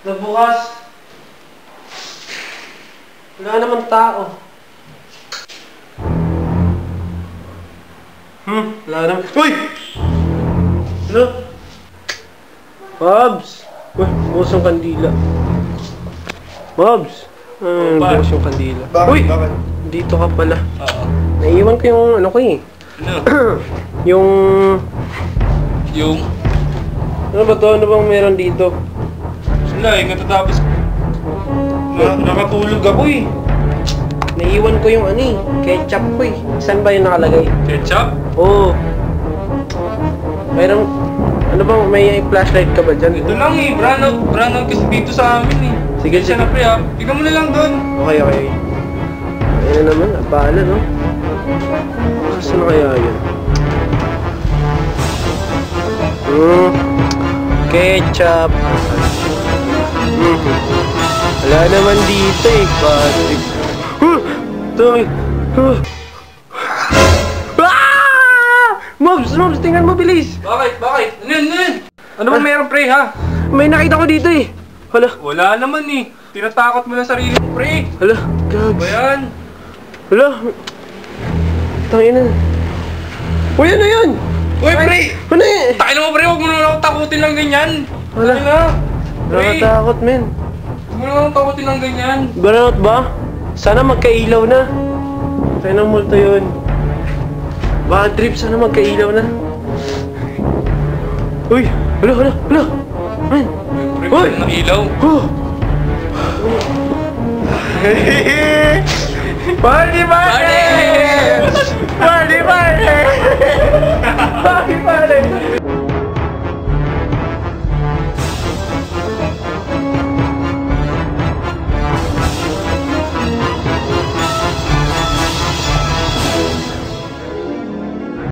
Nabukas. Wala naman tao. Hmm, wala naman. Uy! Ano? Bobs! Uy, bukas yung kandila. Bobs! Hmm, Oh, bukas yung kandila. Bakit? Uy! Bakit? Dito ka pala. Oo. Naiiwan ko yung ano ko eh. Ano? yung... Yung... Ano ba to? Ano bang meron dito? Wala eh, katatapos... Na, nakatulog ako eh. Naiiwan ko yung ano eh. Ketchup ko eh. Saan ba yung nakalagay? Ketchup? Oo. Mayroong... Ano bang may flashlight ka ba dyan? Ito lang eh, brand out, brand out kasi dito sa amin eh. Sige, Siya sige. na pre ah. Ikaw mo na lang doon. Okay, okay. Ayun na naman, abala no? Saan na kaya yun? Hmm. Ketchup. Hmm. Wala naman dito eh, Patrick. Huh! Dami. Huh! Ah! Mobs! Mobs! Tingnan mo, bilis! Bakit? Bakit? Ano yun? Ano yun? Ano ba meron pre ha? May nakita ko dito eh. Hala. Wala naman eh. Tinatakot mo lang sarili mo pre. Hala. Ba Gags. yan? Hala. Tangin na. Uy, ano yun? Uy pre! Ano yun? Takin mo pre, huwag mo na ako takutin lang ganyan. Wala. Ano na? Nakatakot, men. Huwag mo naman takutin ng ganyan. Burnout ba? Sana magkailaw na. Tayo ng multo yun. Bad trip, sana magkailaw na. Uy! Hala, hala, hala! Man! Uy! Ng ilaw. Oh! party, party! Party! Party, party! Party, party!